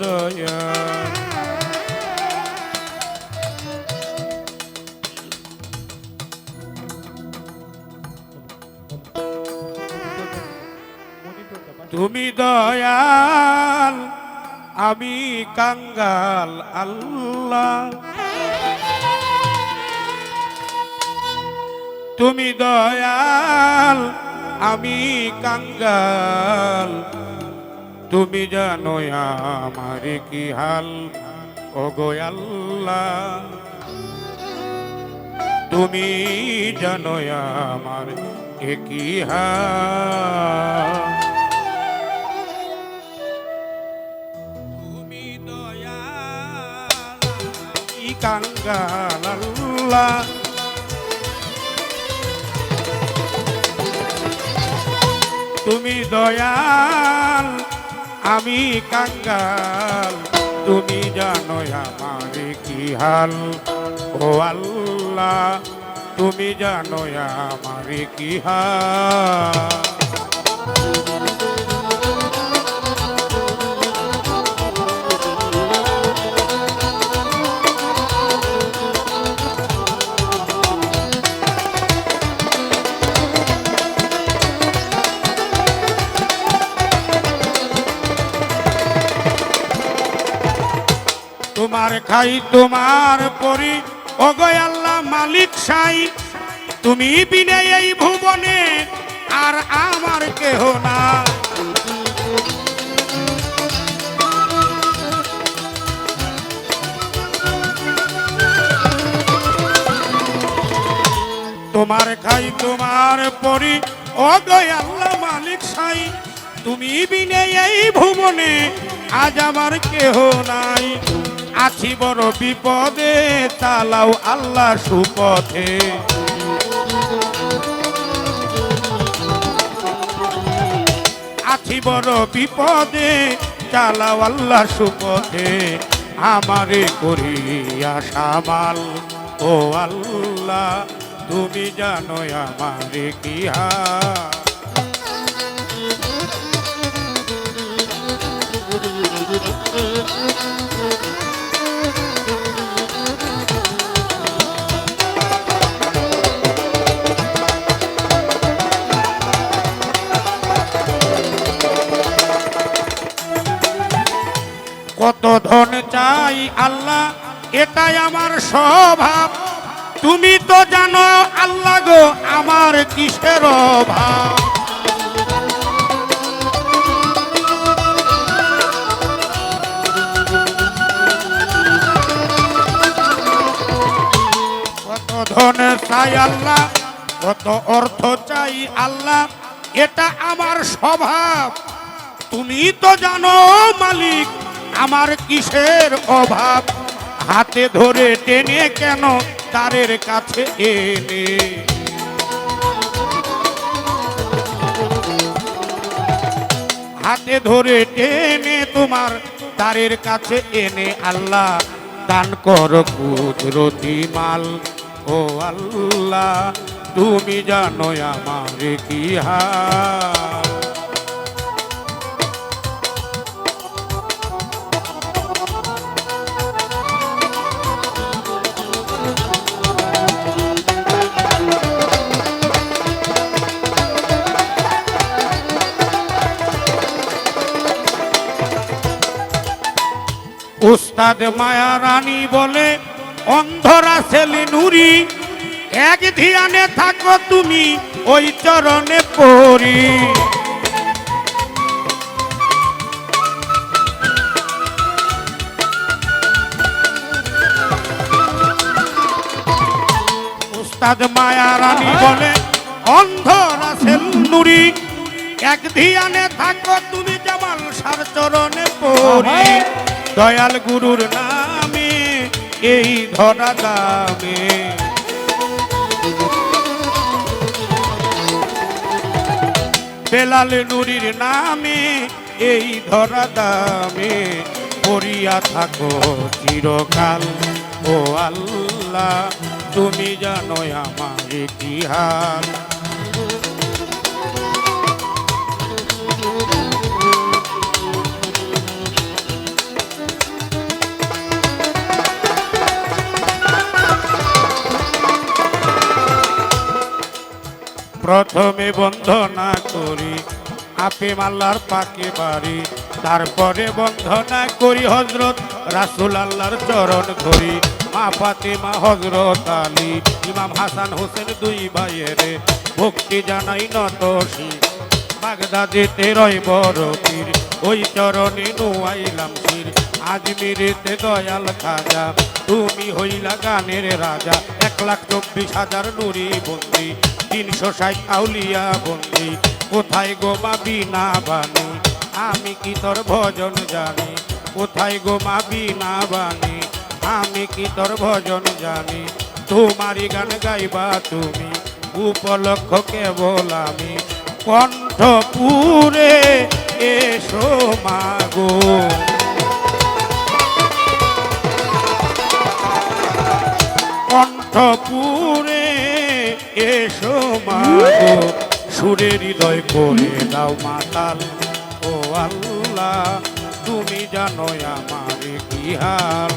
দয়া। তুমি দয়াল আমি কাঙ্গাল আল্লাহ। তুমি দয়াল আমি কাঙ্গাল তুমি জানো আমার কি হাল? ও আল্লাহ, তুমি জানো আমার কি হাল। তুমি আমি কাঙ্গাল আল্লাহ। তুমি দয়াল আমি কাঙ্গাল তুমি জানো আমার কি হাল? ও আল্লাহ তুমি জানো আমার কি হাল? খাই তোমার পরি। অগয় আল্লাহ মালিক সাই, তুমি বিনে এই ভুবনে, আর আমার কেহ না। তোমার খাই তোমার পরি অগয় আল্লাহ মালিক সাই, তুমি বিনে এই ভুবনে, আজ আমার কেহ নাই। আছি বড় বিপদে চালাও আল্লাহ সুপথে। আছি বড় বিপদে চালাও আল্লাহ সুপথে। আমারে করিয়া সামাল, ও আল্লাহ, তুমি জানো আমারে কি হাল। ধন চাই আল্লাহ, এটাই আমার স্বভাব। তুমি তো জানো আল্লাহ গো আমার কিসের অভাব। ধন চাই আল্লাহ কত অর্থ চাই আল্লাহ, এটা আমার স্বভাব। তুমি তো জানো মালিক আমার কিসের অভাব? হাতে ধরে টেনে কেন তারের কাছে এনে হাতে ধরে টেনে তোমার তারের কাছে এনে আল্লাহ দান কর কুদরতি মাল। ও আল্লাহ, তুমি জানো আমার কি হাল। উস্তাদ মায়া রানী বলে, অন্ধরা ছেলে নুরি, এক ধিয়ানে থাকো তুমি ওই চরণে পড়ি। উস্তাদ মায়া রানী বলে, অন্ধরা ছেল নুরি, এক ধিয়ানে থাকো তুমি জামাল সার চরণে পড়ি। দয়াল গুরুর নামে, এই ধরা দামে। বেলাল নুরির নামে, এই ধরা দামে। পড়িয়া থাকো চিরকাল, ও আল্লাহ, তুমি জানো আমার হাল। প্রথমে বন্ধনা করি, আপে মাল্লার পাকে বাড়ি। তারপরে বন্ধনা করি হজরত রাসুল আল্লাহর চরণ ধরি। মা ফাতেমা হজরত আলী, ইমাম হাসান হোসেন দুই ভাইয়ের ভক্তি জানাই নতশী। বাগদাদেতে রয় বড় পীর ওই চরণে নুয়াইলাম শির। আজমিরেতে দয়াল খাজা, তুমি হইলা গানের রাজা। এক লাখ চব্বিশ হাজার নুরি বন্দি। তিনশো ষাট আউলিয়া বন্দি। কোথায় গোমা বিনা? বাণী আমি কি তোর ভজন জানি? কোথায় গোমা বিনা? বাণী আমি কি তোর ভজন জানি? তোমারই গান গাইবা তুমি, উপলক্ষ কেবল আমি। কণ্ঠপুরে এসো মাগো। কণ্ঠপুরে এসো মাগো সুরে হৃদয় করে দাও মাতাল। ও আল্লাহ, তুমি জানো আমার কি হাল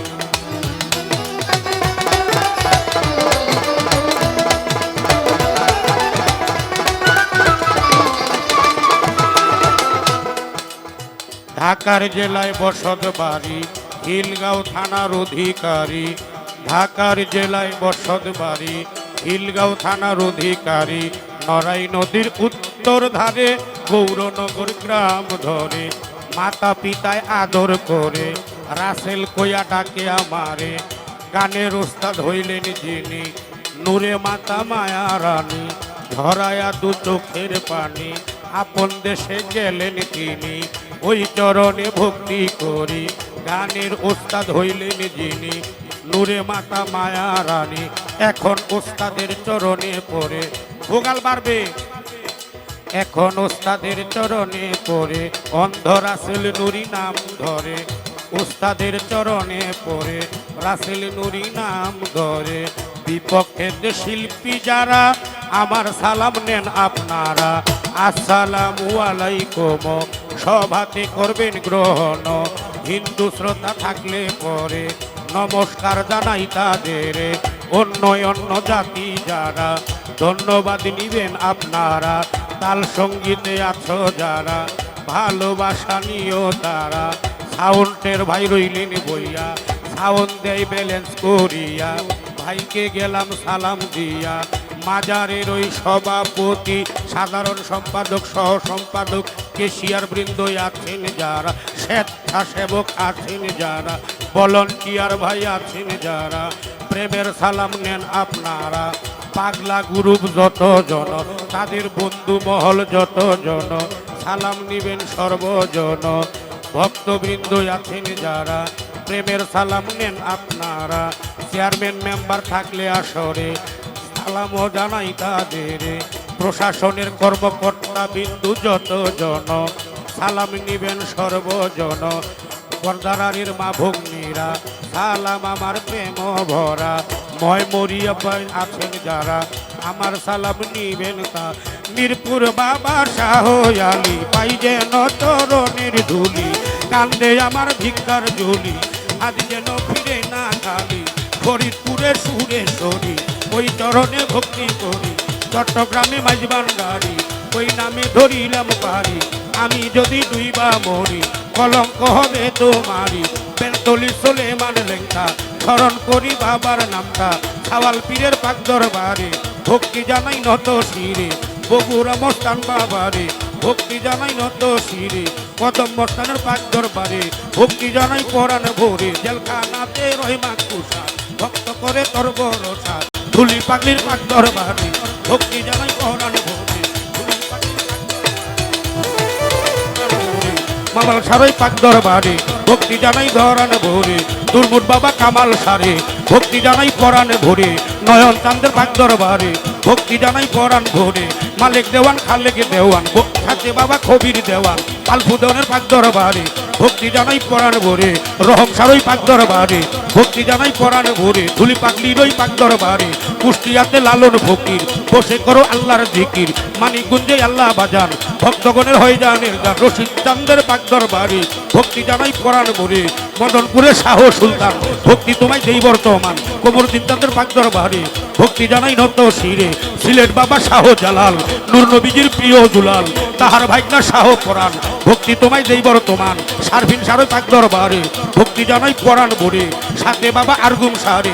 ঢাকার জেলায় বসত বাড়ি হিলগাঁও থানার অধিকারী। ঢাকার জেলায় বসত বাড়ি হিলগাঁও থানার অধিকারী নরাই নদীর উত্তর ধারে, গৌরনগর গ্রাম ধরে। মাতা পিতায় আদর করে, রাসেল কোয়া ডাকে আমারে। গানের ওস্তাদ হইলেন যিনি, নূরে মাতা মায়া রানী। ধরায়া দু চোখের পানি, আপন দেশে গেলেন তিনি। ওই চরণে ভক্তি করি, গানের ওস্তাদ হইলেন যিনি। নূরে মাতা মায়া রানী, এখন ওস্তাদের চরণে পড়ে। ভোগাল বাড়বে। এখন ওস্তাদের চরণে পড়ে অন্ধ রাসেল নুরি নাম ধরে। ওস্তাদের চরণে পড়ে, রাসেল নুরি নাম ধরে। বিপক্ষের শিল্পী যারা, আমার সালাম নেন আপনারা। আসসালামু আলাইকুম। সভাতে করবেন গ্রহণ। হিন্দু শ্রোতা থাকলে পরে। নমস্কার জানাই তাদের। অন্য অন্য জাতি যারা, ধন্যবাদ নিবেন আপনারা, তাল সঙ্গীতে আছো যারা, ভালোবাসা নিও তারা, সাউন্ডের ভাই রইলেন বইয়া, সাউন্ড দেয় ব্যালেন্স করিয়া, ভাইকে গেলাম সালাম দিয়া, মাজারের ওই সভাপতি, সাধারণ সম্পাদক সহ সম্পাদক কেশিয়ার বৃন্দ আছেন যারা, স্বেচ্ছাসেবক আছেন যারা ভলন্টিয়ার ভাই আছেন যারা? প্রেমের সালাম নেন আপনারা। পাগলা গ্রুপ যত জন, তাদের বন্ধু মহল যত জন, সালাম নিবেন সর্বজন। ভক্তবৃন্দ আছেন যারা, প্রেমের সালাম নেন আপনারা। চেয়ারম্যান মেম্বার থাকলে আসরে, সালামও জানাই তাদের। প্রশাসনের কর্মকর্তা বিন্দু যত জন, সালাম নিবেন সর্বজন। পর্দারানির মা ভগ্নীরা সালাম আমার প্রেম ভরা। ময় মরিয়া পাই আছেন যারা, আমার সালাম নিবেন তা। মিরপুর বাবা শাহ আলী, পাই যেন তরণের ধুলি, কান্দে আমার ভিক্ষার ঝুলি। আজ যেন ফিরে না খালি ফরিদপুরে সুরে সরি। ওই চরণে ভক্তি করি, চট্টগ্রামে মাঝবান গাড়ি। ওই নামে ধরিলাম পারি আমি যদি দুইবা মরি, কলঙ্ক হবে তোমারি পেন্তলি সোলেমান লেখা স্মরণ করি বাবার নামটা সাওয়াল পীরের পাক দরবারে, ভক্তি জানাই নত শিরে বগুড়া মস্তান বাবারে, ভক্তি জানাই নত শিরে, কদম মস্তানের পাক দরবারে, ভক্তি জানাই পরাণ ভোরে, জেলখানাতে রহিমা কুষা ভক্ত করে তোর ভরসা, ধুলি পাগলির পাক দরবারে, ভক্তি জানাই পরাণ ভোরে মামাল সারাই পাক দরবারে ভক্তি জানাই ধরান ভোরে, দুর্মুট বাবা কামাল সারে। ভক্তি জানাই পরাণ ভোরে, নয়ন চান্দের পাক দরবারে। ভক্তি জানাই পরাণ ভোরে, মালিক দেওয়ান, খালেক দেওয়ান থাকে বাবা কবির দেওয়ান আলফু দেওয়ানের পাক দরবারে। ভক্তি জানাই পরাণ ভোরে, রহম সারই পাক দরবারে। ভক্তি জানাই পরাণ ভোরে, ধুলি পাগলির ওই পাক দরবারে। কুষ্টিয়াতে লালন ফকির বসে করো আল্লাহর জিকির। মানিকগুঞ্জে আল্লাহ বাজান। ভক্তগণের হয়ে গান। রশিদ চান্দের পাকদর বাড়ি ভক্তি জানাই পরাণ মরে মদনপুরে শাহ সুলতান, ভক্তি তোমায় দেই বর্তমান। কোমর চান্দের পাকদর বাড়ি ভক্তি জানাই নত শিরে। সিলেট বাবা শাহ জালাল, নূর নবীজির প্রিয় দুলাল, তাহার ভাইকনা শাহ পরাণ ভক্তি তোমায় দেই বর্তমান। সার্ভিন সারো পাকদর বাড়ি ভক্তি জানাই পরাণ বরে সাথে বাবা আরগুম সারে।